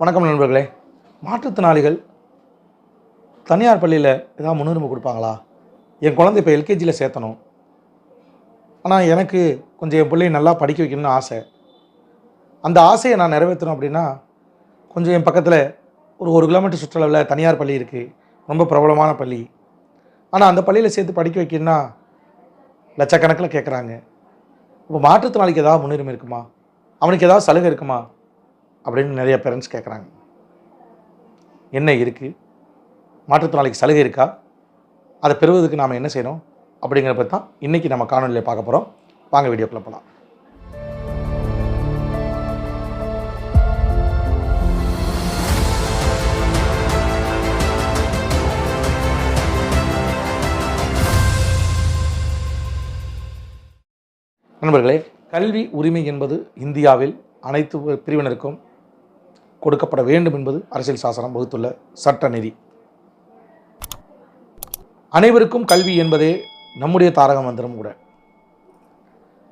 வணக்கம் நண்பர்களே. மாற்றுத்திறனாளிகள் தனியார் பள்ளியில் ஏதாவது முன்னுரிமை கொடுப்பாங்களா? என் குழந்தை இப்போ எல்கேஜியில் சேர்த்தணும். ஆனால் எனக்கு கொஞ்சம் என் பிள்ளையை நல்லா படிக்க வைக்கணும்னு ஆசை. அந்த ஆசையை நான் நிறைவேற்றணும் அப்படின்னா கொஞ்சம் என் பக்கத்தில் ஒரு ஒரு கிலோமீட்டர் சுற்றளவில் தனியார் பள்ளி இருக்குது ரொம்ப பிரபலமான பள்ளி. ஆனால் அந்த பள்ளியில் சேர்த்து படிக்க வைக்கணும்னா லட்சக்கணக்கில் கேட்குறாங்க இப்போ மாற்றுத்திறனாளிக்கு ஏதாவது முன்னுரிமை இருக்குமா? அவனுக்கு ஏதாவது சலுகை இருக்குமா? அப்படின்னு நிறைய பேரண்ட்ஸ் கேட்குறாங்க என்ன இருக்குது மாற்றுத்திறனாளிக்கு சலுகை இருக்கா? அதை பெறுவதற்கு நாம் என்ன செய்யணும்? அப்படிங்கிறத பற்றி தான் இன்றைக்கி நம்ம காணொலியில் பார்க்க போகிறோம் வாங்க வீடியோக்குள்ளே போகலாம் நண்பர்களே கல்வி உரிமை என்பது இந்தியாவில் அனைத்து பிரிவினருக்கும் கொடுக்கப்பட வேண்டும் என்பது அரசியல் சாசனம் வகுத்துள்ள சட்ட நெறி அனைவருக்கும் கல்வி என்பதே நம்முடைய தாரக மந்திரம் கூட.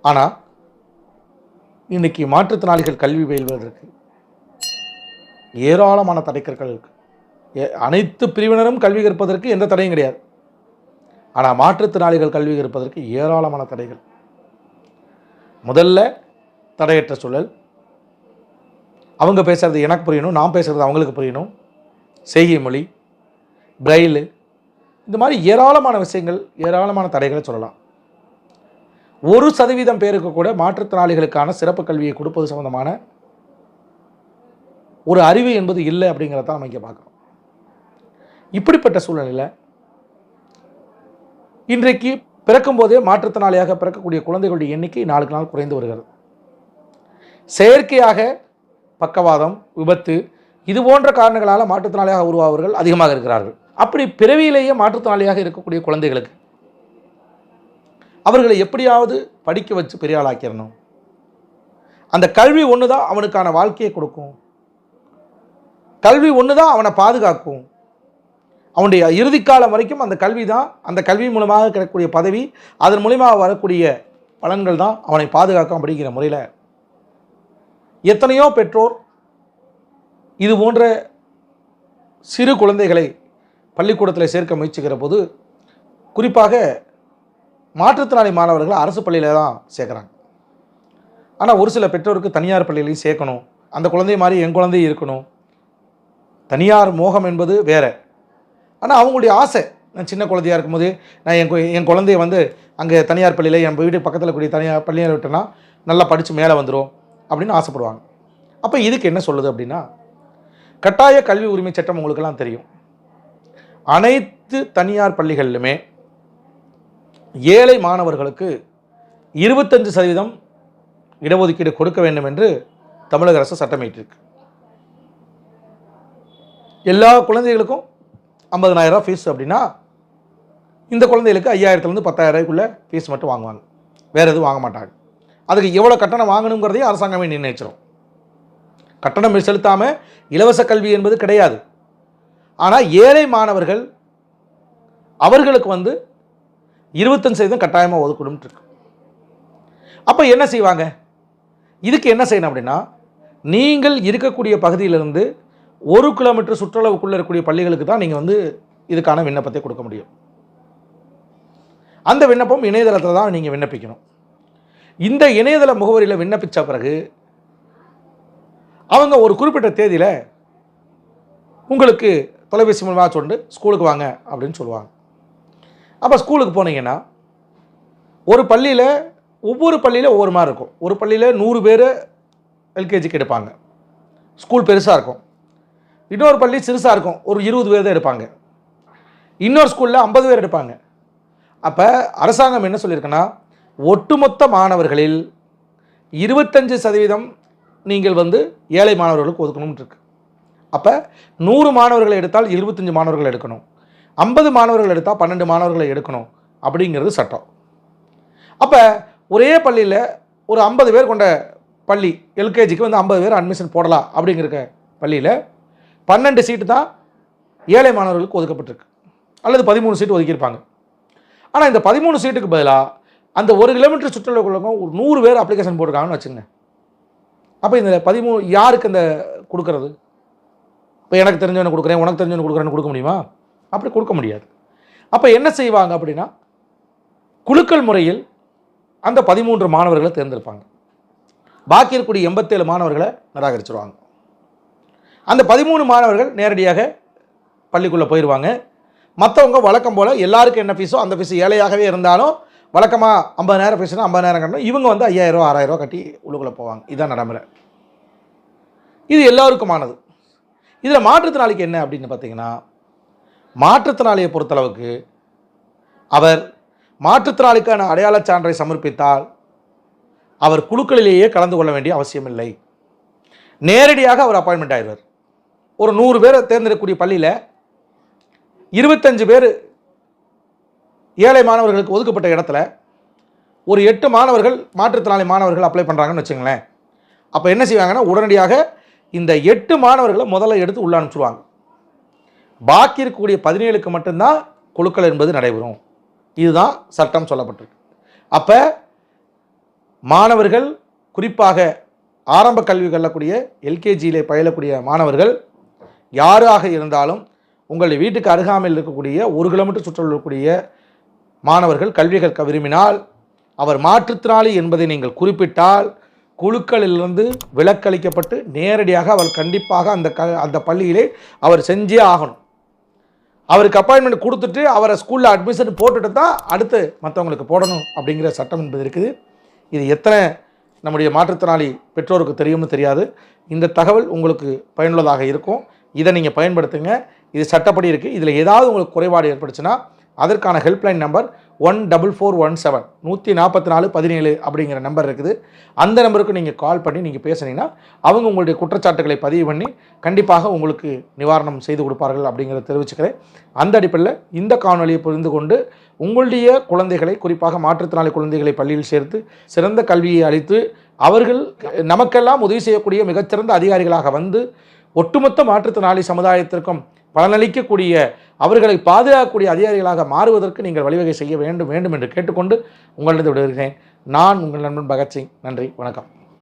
ஆனால் இன்னைக்கு மாற்றுத்திறனாளிகள் கல்வி பயில்வதற்கு ஏராளமான தடைக்கற்கள் இருக்குது ஏ- அனைத்து பிரிவினரும் கல்வி கற்பதற்கு எந்த தடையும் கிடையாது. ஆனால் மாற்றுத்திறனாளிகள் கல்வி கற்பதற்கு ஏராளமான தடைகள். முதல்ல தடையற்ற சூழல் அவங்க பேசுகிறது எனக்கு புரியணும் நான் பேசுறது அவங்களுக்கு புரியணும். செய்கை மொழி பிரெயிலு இந்த மாதிரி ஏராளமான விஷயங்கள் ஏராளமான தடைகளை சொல்லலாம். ஒரு சதவீதம் பேருக்கு கூட மாற்றுத்திறனாளிகளுக்கான சிறப்பு கல்வியை கொடுப்பது சம்பந்தமான ஒரு அறிவு என்பது இல்லை அப்படிங்கிறத நம்ம இங்கே பார்க்குறோம். இப்படிப்பட்ட சூழ்நிலையில் இன்றைக்கு பிறக்கும்போதே மாற்றுத்திறனாளியாக பிறக்கக்கூடிய குழந்தைகளுடைய எண்ணிக்கை நாளுக்கு நாள் குறைந்து வருகிறது. செயற்கையாக பக்கவாதம் விபத்து இது போன்ற காரணங்களால் மாற்றுத்திறனாளியாக உருவாவர்கள் அதிகமாக இருக்கிறார்கள். அப்படி பிறவியிலேயே மாற்றுத்திறனாளியாக இருக்கக்கூடிய குழந்தைகளுக்கு அவர்களை எப்படியாவது படிக்க வச்சு பெரிய ஆளாக்கிடணும் அந்த கல்வி ஒன்று தான் அவனுக்கான வாழ்க்கையை கொடுக்கும். கல்வி ஒன்று தான் அவனை பாதுகாக்கும். அவனுடைய இறுதி காலம் வரைக்கும் அந்த கல்வி தான் அந்த கல்வி மூலமாக கிடைக்கக்கூடிய பதவி அதன் மூலிமா வரக்கூடிய பலன்கள் தான் அவனை பாதுகாக்கும் அப்படிங்கிற முறையில் எத்தனையோ பெற்றோர் இது போன்ற சிறு குழந்தைகளை பள்ளிக்கூடத்தில் சேர்க்க முயற்சிக்கிற போது குறிப்பாக மாற்றுத்திறனாளி மாணவர்களை அரசு பள்ளியில் தான் சேர்க்குறாங்க. ஆனால் ஒரு சில பெற்றோருக்கு தனியார் பள்ளியிலையும் சேர்க்கணும். அந்த குழந்தை மாதிரி என் குழந்தையும் இருக்கணும். தனியார் மோகம் என்பது வேறு. ஆனால் அவங்களுடைய ஆசை நான் சின்ன குழந்தையாக இருக்கும்போது நான் என் என் குழந்தைய வந்து அங்கே தனியார் பள்ளியில் என் வீடு பக்கத்தில் கூடிய தனியார் பள்ளியில் விட்டேன்னா நல்லா படித்து மேலே வந்துடும் அப்படின்னு ஆசைப்படுவாங்க. அப்போ இதுக்கு என்ன சொல்லுது அப்படின்னா கட்டாய கல்வி உரிமை சட்டம் உங்களுக்கெல்லாம் தெரியும். அனைத்து தனியார் பள்ளிகளிலுமே ஏழை மாணவர்களுக்கு இருபத்தஞ்சு சதவீதம் இடஒதுக்கீடு கொடுக்க வேண்டும் என்று தமிழக அரசு சட்டமிட்டிருக்கு. எல்லா குழந்தைகளுக்கும் 50000 ஃபீஸ் அப்படின்னா இந்த குழந்தைகளுக்கு ஐயாயிரத்துலேருந்து பத்தாயிரரூபாய்க்குள்ளே ஃபீஸ் மட்டும் வாங்குவாங்க. வேறு எதுவும் வாங்க மாட்டாங்க. அதுக்கு எவ்வளோ கட்டணம் வாங்கணுங்கிறதையும் அரசாங்கமே நிர்ணயிச்சிடும் கட்டணம் செலுத்தாமல் இலவச கல்வி என்பது கிடையாது. ஆனால் ஏழை மாணவர்கள் அவர்களுக்கு வந்து இருபத்தஞ்சு சதவீதம் கட்டாயமாக ஒதுக்கணும்னு இருக்கு. அப்போ என்ன செய்வாங்க? இதுக்கு என்ன செய்யணும் அப்படின்னா நீங்கள் இருக்கக்கூடிய பகுதியிலிருந்து ஒரு கிலோமீட்டர் சுற்றளவுக்குள்ளே இருக்கக்கூடிய பள்ளிகளுக்கு தான் நீங்கள் வந்து இதுக்கான விண்ணப்பத்தை கொடுக்க முடியும். அந்த விண்ணப்பம் இணையதளத்தில் தான் நீங்கள் விண்ணப்பிக்கணும். இந்த இணையதள முகவரியில் விண்ணப்பித்த பிறகு அவங்க ஒரு குறிப்பிட்ட தேதியில் உங்களுக்கு தொலைபேசி மூலமாக சொல்லு ஸ்கூலுக்கு வாங்க அப்படின்னு சொல்லுவாங்க. அப்போ ஸ்கூலுக்கு போனீங்கன்னா ஒரு பள்ளியில் ஒவ்வொரு பள்ளியில் ஒவ்வொரு மாதிரி இருக்கும். ஒரு பள்ளியில் நூறு பேர் எல்கேஜிக்கு எடுப்பாங்க. ஸ்கூல் பெருசாக இருக்கும். இன்னொரு பள்ளி சிறுசாக இருக்கும். ஒரு இருபது பேர் தான் எடுப்பாங்க. இன்னொரு ஸ்கூலில் ஐம்பது பேர் எடுப்பாங்க. அப்போ அரசாங்கம் என்ன சொல்லியிருக்குன்னா ஒட்டுமொத்த மாணவர்களில் இருபத்தஞ்சு சதவீதம் நீங்கள் வந்து ஏழை மாணவர்களுக்கு ஒதுக்கணும்னு இருக்கு. அப்போ நூறு மாணவர்களை எடுத்தால் இருபத்தஞ்சு மாணவர்கள் எடுக்கணும். ஐம்பது மாணவர்கள் எடுத்தால் பன்னெண்டு மாணவர்களை எடுக்கணும் அப்படிங்கிறது சட்டம். அப்போ ஒரே பள்ளியில் ஒரு ஐம்பது பேர் கொண்ட பள்ளி எல்கேஜிக்கு வந்து ஐம்பது பேர் அட்மிஷன் போடலாம் அப்படிங்கிற பள்ளியில் பன்னெண்டு சீட்டு தான் ஏழை மாணவர்களுக்கு ஒதுக்கப்பட்டிருக்கு. அல்லது பதிமூணு சீட்டு ஒதுக்கியிருப்பாங்க. ஆனால் இந்த பதிமூணு சீட்டுக்கு பதிலாக அந்த ஒரு கிலோமீட்டர் சுற்றுலாக்குள்ளவங்க ஒரு நூறு பேர் அப்ளிகேஷன் போட்டிருக்காங்கன்னு வச்சுங்க அப்போ இந்த பதிமூணு யாருக்கு இந்த கொடுக்கறது? இப்போ எனக்கு தெரிஞ்சவனை கொடுக்குறேன் உனக்கு தெரிஞ்சவனை கொடுக்குறேன்னு கொடுக்க முடியுமா? அப்படி கொடுக்க முடியாது. அப்போ என்ன செய்வாங்க அப்படின்னா குலுக்கல் முறையில் அந்த பதிமூன்று மாணவர்களை தேர்ந்தெடுப்பாங்க. பாக்கி இருக்கக்கூடிய எண்பத்தேழு மாணவர்களை நிராகரிச்சிருவாங்க. அந்த பதிமூணு மாணவர்கள் நேரடியாக பள்ளிக்குள்ளே போயிடுவாங்க மற்றவங்க வழக்கம் போல் எல்லாருக்கும் என்ன ஃபீஸோ அந்த ஃபீஸ் ஏழையாகவே இருந்தாலும் வழக்கமாக ஐம்பதாயிரம் ஃபீஸ்னா ஐம்பதாயிரம் கட்டணும். இவங்க வந்து ஐயாயிரம் ஆறாயிரம் கட்டி உள்ளுக்குள்ளே போவாங்க. இதுதான் நடைமுறை. இது எல்லாருக்குமானது. இதில் மாற்றுத்திறனாளிக்கு என்ன அப்படின்னு பார்த்தீங்கன்னா மாற்றுத்திறனாளியை பொறுத்தளவுக்கு அவர் மாற்றுத்திறனாளிக்கான அடையாளச் சான்றை சமர்ப்பித்தால் அவர் குழுக்களிலேயே கலந்து கொள்ள வேண்டிய அவசியமில்லை. நேரடியாக அவர் அப்பாயின்மெண்ட் ஆயிடுவார். ஒரு நூறு பேரை தேர்ந்தெடுக்கக்கூடிய பள்ளியில் இருபத்தஞ்சு பேர் ஏழை மாணவர்களுக்கு ஒதுக்கப்பட்ட இடத்துல ஒரு எட்டு மாணவர்கள் மாற்றுத்திறனாளி மாணவர்கள் அப்ளை பண்ணுறாங்கன்னு வச்சுங்களேன் அப்போ என்ன செய்வாங்கன்னா உடனடியாக இந்த எட்டு மாணவர்களை முதல்ல எடுத்து உள்ள அனுப்பிச்சிடுவாங்க பாக்கி இருக்கக்கூடிய பதினேழுக்கு மட்டும்தான் குழுக்கள் என்பது நடைபெறும். இதுதான் சட்டம் சொல்லப்பட்டிருக்கு. அப்போ மாணவர்கள் குறிப்பாக ஆரம்ப கல்வி கல்லக்கூடிய எல்கேஜியிலே பயிலக்கூடிய மாணவர்கள் யாராக இருந்தாலும் உங்கள் வீட்டுக்கு அருகாமையில் இருக்கக்கூடிய ஒரு கிலோமீட்டர் சுற்றில் இருக்கக்கூடிய மாணவர்கள் கல்வி கற்க விரும்பினால் அவர் மாற்றுத்திறனாளி என்பதை நீங்கள் குறிப்பிட்டால் குழுக்களிலிருந்து விலக்களிக்கப்பட்டு நேரடியாக அவர் கண்டிப்பாக அந்த க அந்த பள்ளியிலே அவர் செஞ்சே ஆகணும். அவருக்கு அப்பாயின்மெண்ட் கொடுத்துட்டு அவரை ஸ்கூலில் அட்மிஷன் போட்டுட்டு தான் அடுத்து மற்றவங்களுக்கு போடணும் அப்படிங்கிற சட்டம் என்பது இருக்குது. இது எத்தனை நம்முடைய மாற்றுத்திறனாளி பெற்றோருக்கு தெரியும்னு தெரியாது. இந்த தகவல் உங்களுக்கு பயனுள்ளதாக இருக்கும். இதை நீங்கள் பயன்படுத்துங்க. இது சட்டப்படி இருக்குது இதில் ஏதாவது உங்களுக்கு குறைபாடு ஏற்பட்டுச்சுன்னா அதற்கான helpline number one double four one seven நூற்றி நாற்பத்தி நாலு பதினேழு அப்படிங்கிற நம்பர் இருக்குது. அந்த நம்பருக்கு நீங்கள் கால் பண்ணி நீங்கள் பேசுனீங்கன்னா அவங்க உங்களுடைய குற்றச்சாட்டுகளை பதிவு பண்ணி கண்டிப்பாக உங்களுக்கு நிவாரணம் செய்து கொடுப்பார்கள் அப்படிங்கிறத தெரிவிச்சுக்கிறேன். அந்த அடிப்படையில் இந்த காணொலியை புரிந்து கொண்டு உங்களுடைய குழந்தைகளை குறிப்பாக மாற்றுத்திறனாளி குழந்தைகளை பள்ளியில் சேர்த்து சிறந்த கல்வியை அளித்து அவர்கள் நமக்கெல்லாம் உதவி செய்யக்கூடிய மிகச்சிறந்த அதிகாரிகளாக வந்து ஒட்டுமொத்த மாற்றுத்திறனாளி சமுதாயத்திற்கும் பலனளிக்கக்கூடிய அவர்களை பாதுகாக்கக்கூடிய அதிகாரிகளாக மாறுவதற்கு நீங்கள் வழிவகை செய்ய வேண்டும் வேண்டும் என்று கேட்டுக்கொண்டு உங்களிடம் விடுகிறேன் நான் உங்கள் நண்பன் பகத்சிங். நன்றி வணக்கம்.